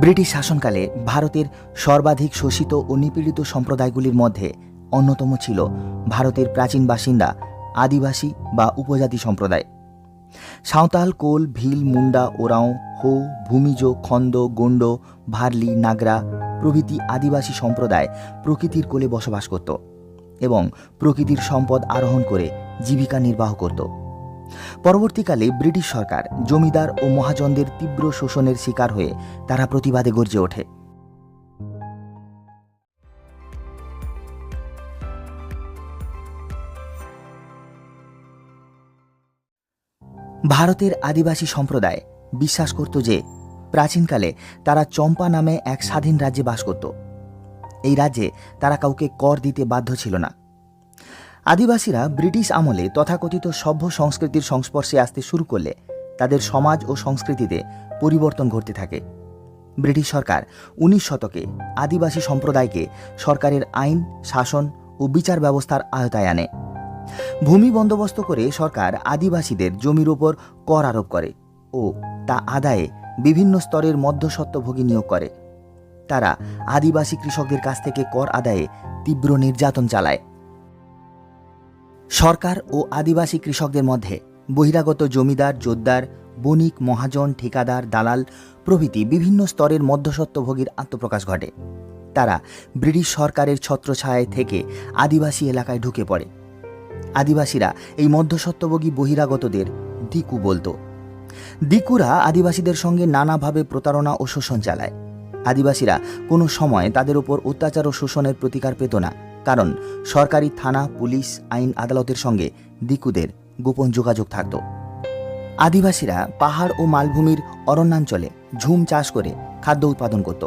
British শাসনকালে ভারতের সর্বাধিক শোষিত ও নিপীড়িত সম্প্রদায়গুলির মধ্যে অন্যতম ছিল ভারতের প্রাচীন বাসিন্দা আদিবাসী বা উপজাতি সম্প্রদায়। সাঁওতাল, কোল, ভিল, মুন্ডা, ওরাও, হো, ভূমিজ, খন্দ গন্ড ভার্লি, নাগরা প্রভৃতি আদিবাসী সম্প্রদায় প্রকৃতির কোলে বসবাস করত এবং প্রকৃতির সম্পদ আরোহণ করে জীবিকা নির্বাহ করত। পরবর্তীকালে ব্রিটিশ সরকার জমিদার ও মহাজনদের তীব্র শোষণের শিকার হয়ে তারা প্রতিবাদে গর্জে ওঠে। ভারতের আদিবাসী সম্প্রদায় বিশ্বাস করত যে, প্রাচীনকালে তারা চম্পা নামে এক স্বাধীন রাজ্যে বাস করত। এই রাজ্যে তারা কাউকে কর দিতে বাধ্য ছিল না। আদিবাসীরা ব্রিটিশ আমলে তথাকথিত সভ্য সংস্কৃতির সংস্পর্শে আসতে শুরু করলে তাদের সমাজ ও সংস্কৃতিতে পরিবর্তন ঘটতে থাকে। ব্রিটিশ সরকার উনিশ শতকে আদিবাসী সম্প্রদায়কে সরকারের আইন, শাসন ও বিচার ব্যবস্থার আয়তায় আনে। ভূমি বন্দোবস্ত করে সরকার আদিবাসীদের জমির ওপর কর আরোপ করে ও তা আদায়ে বিভিন্ন স্তরের মধ্যস্বত্বভোগী নিয়োগ করে। তারা আদিবাসী কৃষকদের কাছ থেকে কর আদায়ে তীব্র নির্যাতন চালায়। সরকার ও আদিবাসী কৃষকদের মধ্যে বহিরাগত জমিদার জোদ্দার বণিক, মহাজন, ঠিকাদার, দালাল প্রভৃতি বিভিন্ন স্তরের মধ্যস্বত্বভোগীর আত্মপ্রকাশ ঘটে। তারা ব্রিটিশ সরকারের ছত্রছায়ায় থেকে আদিবাসী এলাকায় ঢুকে পড়ে। আদিবাসীরা এই মধ্যস্বত্বভোগী বহিরাগতদের দিকু বলতো। দিকুরা আদিবাসীদের সঙ্গে নানাভাবে প্রতারণা ও শোষণ চালায়। আদিবাসীরা কোনো সময় তাদের উপর অত্যাচার ও শোষণের প্রতিকার পেত না। কারণ সরকারি থানা, পুলিশ, আইন আদালতের সঙ্গে দিকুদের গোপন যোগাযোগ থাকত। আদিবাসীরা পাহাড় ও মালভূমির অরণ্যাঞ্চলে ঝুম চাষ করে খাদ্য উৎপাদন করত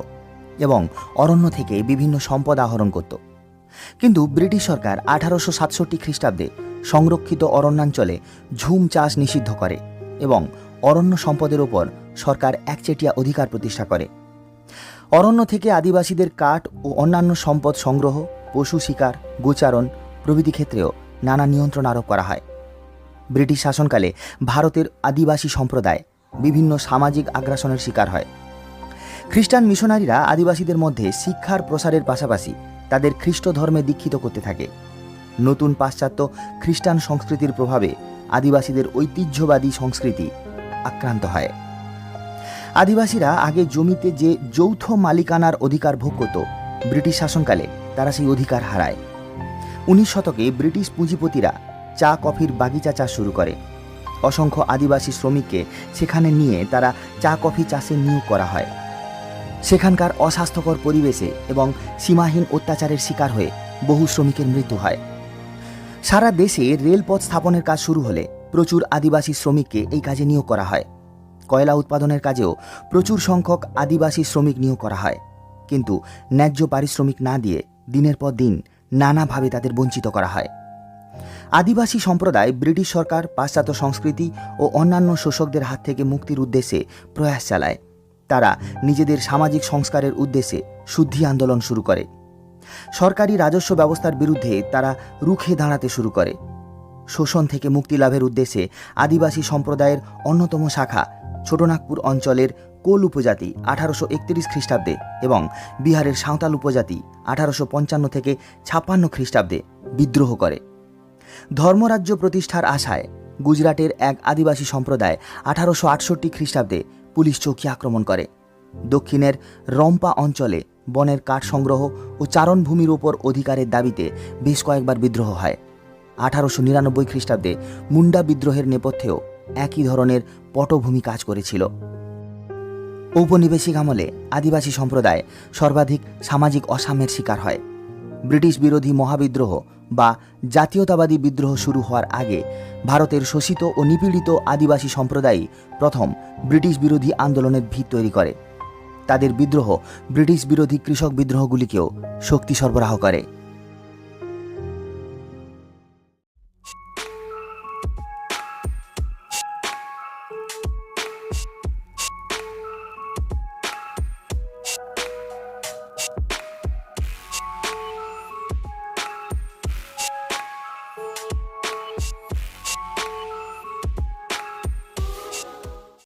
এবং অরণ্য থেকে বিভিন্ন সম্পদ আহরণ করত। কিন্তু ব্রিটিশ সরকার আঠারোশো সাতষট্টি খ্রিস্টাব্দে সংরক্ষিত অরণ্যাঞ্চলে ঝুম চাষ নিষিদ্ধ করে এবং অরণ্য সম্পদের ওপর সরকার একচেটিয়া অধিকার প্রতিষ্ঠা করে। অরণ্য থেকে আদিবাসীদের কাঠ ও অন্যান্য সম্পদ সংগ্রহ পশু শিকার, গোচারণ প্রভৃতি ক্ষেত্রেও নানা নিয়ন্ত্রণ আরোপ করা হয়। ব্রিটিশ শাসনকালে ভারতের আদিবাসী সম্প্রদায় বিভিন্ন সামাজিক আগ্রাসনের শিকার হয়। খ্রিস্টান মিশনারিরা আদিবাসীদের মধ্যে শিক্ষার প্রসারের পাশাপাশি তাদের খ্রিস্ট ধর্মে দীক্ষিত করতে থাকে। নতুন পাশ্চাত্য খ্রিস্টান সংস্কৃতির প্রভাবে আদিবাসীদের ঐতিহ্যবাদী সংস্কৃতি আক্রান্ত হয়। আদিবাসীরা আগে জমিতে যে যৌথ মালিকানার অধিকার ভোগ করত, ব্রিটিশ শাসনকালে তারা সেই অধিকার হারায়। উনিশ শতকে ব্রিটিশ পুঁজিপতিরা চা কফির বাগিচা চাষ শুরু করে। অসংখ্য আদিবাসী শ্রমিককে সেখানে নিয়ে তারা চা কফি চাষে নিয়োগ করা হয়। সেখানকার অস্বাস্থ্যকর পরিবেশে এবং সীমাহীন অত্যাচারের শিকার হয়ে বহু শ্রমিকের মৃত্যু হয়। সারা দেশে রেলপথ স্থাপনের কাজ শুরু হলে প্রচুর আদিবাসী শ্রমিককে এই কাজে নিয়োগ করা হয়। কয়লা উৎপাদনের কাজেও প্রচুর সংখ্যক আদিবাসী শ্রমিক নিয়োগ করা হয়। কিন্তু ন্যায্য পারিশ্রমিক না দিয়ে দিনের পর দিন নানাভাবে তাদের বঞ্চিত করা হয়। আদিবাসী সম্প্রদায় ব্রিটিশ সরকার, পাশ্চাত্য সংস্কৃতি ও অন্যান্য শোষকদের হাত থেকে মুক্তির উদ্দেশ্যে প্রয়াস চালায়। তারা নিজেদের সামাজিক সংস্কারের উদ্দেশ্যে শুদ্ধি আন্দোলন শুরু করে। সরকারি রাজস্ব ব্যবস্থার বিরুদ্ধে তারা রুখে দাঁড়াতে শুরু করে। শোষণ থেকে মুক্তি লাভের উদ্দেশ্যে আদিবাসী সম্প্রদায়ের অন্যতম শাখা ছোটনাগপুর অঞ্চলের কোল উপজাতি আঠারোশো একত্রিশ খ্রিস্টাব্দে এবং বিহারের সাঁওতাল উপজাতি আঠারোশো পঞ্চান্ন থেকে ছাপ্পান্ন খ্রিস্টাব্দে বিদ্রোহ করে। ধর্মরাজ্য প্রতিষ্ঠার আশায় গুজরাটের এক আদিবাসী সম্প্রদায় আঠারোশো আটষট্টি খ্রিস্টাব্দে পুলিশ চৌকি আক্রমণ করে। দক্ষিণের রম্পা অঞ্চলে বনের কাঠ সংগ্রহ ও চারণভূমির ওপর অধিকারের দাবিতে বেশ কয়েকবার বিদ্রোহ হয়। আঠারোশো নিরানব্বই খ্রিস্টাব্দে মুন্ডা বিদ্রোহের নেপথ্যেও একই ধরনের পটভূমি কাজ করেছিল। ঔপনিবেশিক আমলে আদিবাসী সম্প্রদায় সর্বাধিক সামাজিক অসাম্যের শিকার হয়। ব্রিটিশ বিরোধী মহাবিদ্রোহ বা জাতীয়তাবাদী বিদ্রোহ শুরু হওয়ার আগে ভারতের শোষিত ও নিপীড়িত আদিবাসী সম্প্রদায়ই প্রথম ব্রিটিশ বিরোধী আন্দোলনের ভিত তৈরি করে। তাদের বিদ্রোহ ব্রিটিশ বিরোধী কৃষক বিদ্রোহগুলিকেও শক্তি সরবরাহ করে।